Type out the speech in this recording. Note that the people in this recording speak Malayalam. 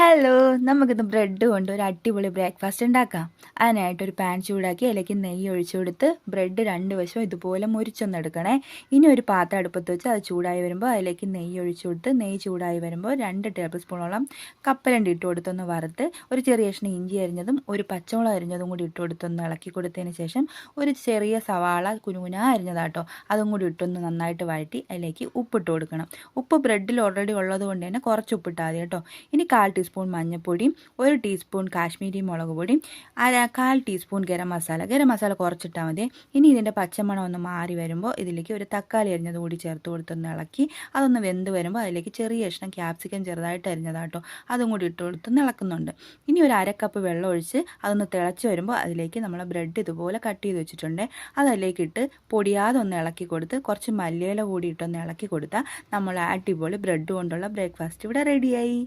ഹലോ നമുക്കിന്ന് ബ്രെഡ് കൊണ്ട് ഒരു അടിപൊളി ബ്രേക്ക്ഫാസ്റ്റ് ഉണ്ടാക്കാം. അതിനായിട്ട് ഒരു പാൻ ചൂടാക്കി അതിലേക്ക് നെയ്യ് ഒഴിച്ചു കൊടുത്ത് ബ്രെഡ് രണ്ട് വശവും ഇതുപോലെ മുരിച്ചൊന്നെടുക്കണേ. ഇനി ഒരു പാത്രം അടുപ്പത്ത് വെച്ച് അത് ചൂടായി വരുമ്പോൾ അതിലേക്ക് നെയ്യ് ഒഴിച്ചു കൊടുത്ത് നെയ്യ് ചൂടായി വരുമ്പോൾ രണ്ട് ടേബിൾ സ്പൂണോളം കപ്പലണ്ടി ഇട്ട് കൊടുത്തൊന്ന് വറുത്ത് ഒരു ചെറിയ കഷ്ണം ഇഞ്ചി അരിഞ്ഞതും ഒരു പച്ചമുളക് അരിഞ്ഞതും കൂടി ഇട്ട് കൊടുത്തൊന്ന് ഇളക്കി കൊടുത്തതിന് ശേഷം ഒരു ചെറിയ സവാള കുനുകുന അരിഞ്ഞതാട്ടോ. അതും കൂടി ഇട്ടൊന്ന് നന്നായിട്ട് വഴറ്റി അതിലേക്ക് ഉപ്പിട്ട് കൊടുക്കണം. ഉപ്പ് ബ്രെഡിൽ ഓൾറെഡി ഉള്ളത് കൊണ്ട് തന്നെ കുറച്ച് ഉപ്പിട്ടാൽ മതി കേട്ടോ. ഇനി കാൽ ടീസ്പൂൺ മഞ്ഞൾപ്പൊടിയും ഒരു ടീസ്പൂൺ കാശ്മീരി മുളക് പൊടിയും അര കാൽ ടീസ്പൂൺ ഗരം മസാല. ഗരം മസാല കുറച്ചിട്ടാൽ മതി. ഇനി ഇതിന്റെ പച്ചമണം ഒന്ന് മാറി വരുമ്പോൾ ഇതിലേക്ക് ഒരു തക്കാളി അരിഞ്ഞത് കൂടി ചേർത്ത് കൊടുത്തൊന്ന് ഇളക്കി അതൊന്ന് വെന്ത് വരുമ്പോൾ അതിലേക്ക് ചെറിയ കഷ്ണം ക്യാപ്സിക്കം ചെറുതായിട്ട് അരിഞ്ഞതാട്ടോ. അതും കൂടി ഇട്ട് കൊടുത്ത് ഇളക്കുന്നുണ്ട്. ഇനി ഒരു അര കപ്പ് വെള്ളം ഒഴിച്ച് അതൊന്ന് തിളച്ച് വരുമ്പോൾ അതിലേക്ക് നമ്മൾ ബ്രെഡ് ഇതുപോലെ കട്ട് ചെയ്ത് വെച്ചിട്ടുണ്ട്. അതിലേക്ക് ഇട്ട് പൊടിയാതെ ഒന്ന് ഇളക്കി കൊടുത്ത് കുറച്ച് മല്ലിയില കൂടി ഇട്ടൊന്ന് ഇളക്കി കൊടുത്താൽ നമ്മൾ അടിപൊളി ബ്രെഡ് കൊണ്ടുള്ള ബ്രേക്ക്ഫാസ്റ്റ് ഇവിടെ റെഡിയായി